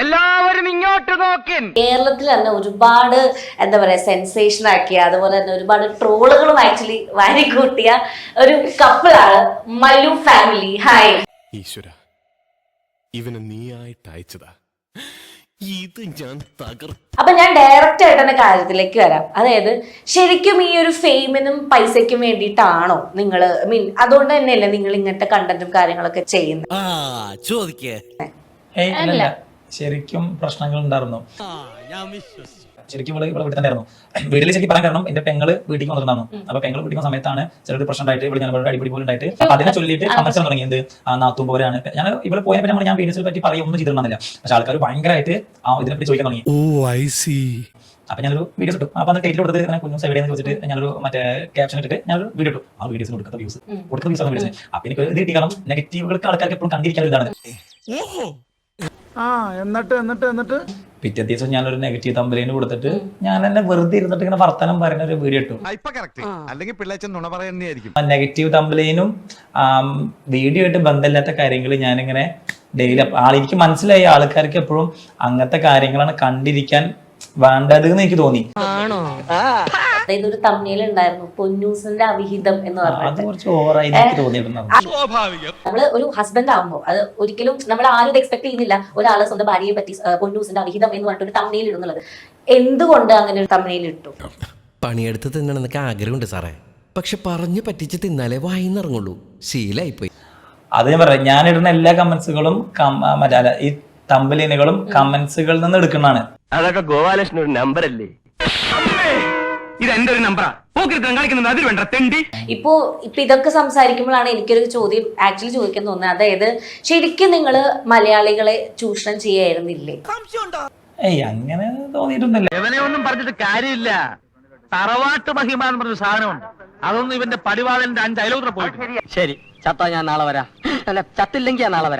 എല്ലാവരും ഇങ്ങോട്ട് നോക്കിൻ. കേരളത്തിൽ തന്നെ ഒരുപാട് എന്താ പറയാ സെൻസേഷൻ ആക്കിയ അതുപോലെ തന്നെ ഒരുപാട് ട്രോളുകളും ആക്ച്വലി വാരിക്കൂട്ടിയ ഒരു കപ്പിളാണ് മല്ലു ഫാമിലി ഹായ് ഈശ്വര ഇവനെ നീയായിട്ട് അയച്ചതാ. ഇത് ഞാൻ അപ്പൊ ഞാൻ ഡയറക്റ്റ് ആയിട്ട് തന്നെ കാര്യത്തിലേക്ക് വരാം. അതായത് ശരിക്കും ഈ ഒരു ഫെയിമിനും പൈസയ്ക്കും വേണ്ടിയിട്ടാണോ നിങ്ങൾ മീൻ അതുകൊണ്ട് തന്നെയല്ലേ നിങ്ങൾ ഇങ്ങനത്തെ കണ്ടന്റും കാര്യങ്ങളൊക്കെ ചെയ്യുന്നത്? ആ ചോദിക്കേ. ശരിക്കും പ്രശ്നങ്ങൾ ഉണ്ടായിരുന്നു. ശരിക്കും ഇവിടെ ഇവിടെ വീട്ടിൽ തന്നെയായിരുന്നു. വീട്ടിൽ ശരിക്കും പറയാൻ കാരണം എന്റെ പെങ്ങൾ വീട്ടിൽ വന്നിട്ടുണ്ടായിരുന്നു. അപ്പൊ പെങ്ങൾ വീട്ടിൽ സമയത്താണ് ചെറിയൊരു പ്രശ്നം ഉണ്ടായിട്ട് ഇവിടെ ഞാൻ അടിപൊളി പോലെ ഉണ്ടായിട്ട് അപ്പൊ അതിനെ ചൊല്ലിയിട്ട് കമൻസ് തുടങ്ങി എന്ത് ആ നാത്തും പോലെയാണ്. ഞാൻ ഇവിടെ പോയ നമ്മൾ ഞാൻ വീഡിയോസിനെ പറ്റി പറയൊന്നും ചെയ്തിട്ടുണ്ടായിരുന്നില്ല. പക്ഷെ ആൾക്കാർ ഭയങ്കരമായിട്ട് ആ ഇതിനെപ്പറ്റി ചോദിക്കാൻ തുടങ്ങി. ഓ ഐ സി അപ്പൊ ഞാനൊരു വീഡിയോസ് ഇട്ടു. അപ്പൊ അന്ന് ടൈറ്റിൽ കൊടുത്തത് ഇങ്ങനെ കുഞ്ഞു സൈഡിൽ വെച്ചിട്ട് ഞാനൊരു മറ്റേ ക്യാപ്ഷൻ ഇട്ടിട്ട് ഞാനൊരു വീഡിയോ ഇട്ടു. ആ വീഡിയോസ് കൊടുക്കുന്ന വ്യൂസ് കൊടുക്കുന്ന വ്യൂസ് ആണ് വിളിച്ചത് അപ്പൊ എനിക്ക് ഇത് കിട്ടി കാരണം നെഗറ്റീവുകൾക്ക് ആൾക്കാർക്ക് എപ്പോഴും കണ്ടിരിക്കാൻ ഇതാണ്. ആ എന്നിട്ട് എന്നിട്ട് എന്നിട്ട്? പിറ്റേ ദിവസം ഞാനൊരു നെഗറ്റീവ് തമ്പലിന് കൊടുത്തിട്ട് ഞാൻ എന്നെ വെറുതെ ഇരുന്നിട്ട് ഇങ്ങനെ വർത്തനം പറയുന്ന ഒരു വീഡിയോ ഇട്ടു അല്ലെങ്കിൽ പിള്ളേച്ചൻ നുണ പറയുന്നതായിരിക്കും. നെഗറ്റീവ് തമ്പലിനും വീഡിയോ ആയിട്ട് ബന്ധമില്ലാത്ത കാര്യങ്ങൾ ഞാനിങ്ങനെ ഡെയിലി ആൾ എനിക്ക് മനസ്സിലായി ആൾക്കാർക്ക് എപ്പോഴും അങ്ങനത്തെ കാര്യങ്ങളാണ് കണ്ടിരിക്കാൻ വേണ്ടത് എന്ന് എനിക്ക് തോന്നി. അതായത് ഒരു തമ്മിൽ ഉണ്ടായിരുന്നു പൊന്നൂസിന്റെ അവിഹിതം എന്ന് അത് പറഞ്ഞിട്ട് നമ്മൾ ഒരു ഹസ്ബൻഡ് ആകുമ്പോൾ അത് ഒരിക്കലും നമ്മൾ ആരും ഇത് എക്സ്പെക്ട് ചെയ്യുന്നില്ല ഒരാളെ സ്വന്തം ഭാര്യയെ പറ്റി പൊന്നൂസിന്റെ അവിഹിതം എന്ന് പറഞ്ഞിട്ട് ഒരു തമ്മിൽ ഇടുന്നുള്ളത്. എന്തുകൊണ്ട് അങ്ങനെ ഒരു തമ്മിൽ ഇട്ടു? പണിയെടുത്ത് തിന്നണമെന്നൊക്കെ ആഗ്രഹമുണ്ട് സാറേ. പക്ഷെ പറഞ്ഞു പറ്റിച്ച് തിന്നാലേ വായിന്നിറങ്ങുള്ളൂ ശീലായിപ്പോയി. അത് ഞാൻ പറയാം ഞാൻ ഇടുന്ന എല്ലാ കമന്റ്സുകളും മറ്റേ ഈ തമ്പലീനുകളും കമന്റ്സുകളിൽ നിന്ന് എടുക്കുന്നതാണ്. അതൊക്കെ ഗോപാലകൃഷ്ണൻ ഒരു നമ്പർ അല്ലേ? ഇത് എന്റെ ഒരു നമ്പറാ? പോക്കിരുത്തം കളിക്കുന്നത് അതിൽ വേണ്ട തെണ്ടി. ഇപ്പോ ഇപ്പൊ ഇതൊക്കെ സംസാരിക്കുമ്പോഴാണ് എനിക്കൊരു ചോദ്യം ആക്ച്വലി ചോദിക്കാൻ തോന്നുന്നത്. അതായത് ശരിക്കും നിങ്ങൾ മലയാളികളെ ചൂഷണം ചെയ്യായിരുന്നില്ലേ? ഏയ് അങ്ങനെ തോന്നിയിട്ടൊന്നുമില്ല ഇവനെ ഒന്നും പറഞ്ഞിട്ട് കാര്യമില്ല. തറവാട്ട് മഹിമ എന്ന് പറഞ്ഞ സാധനമുണ്ട്. അതൊന്നും ഇവന്റെ പടിവാളന്റെ അഞ്ച് അയലോത്ര പോയിട്ട് ശരി ചത്താ ഞാൻ നാളെ വരാം. അല്ല ചത്തില്ലെങ്കിൽ ഞാൻ നാളെ വരാം.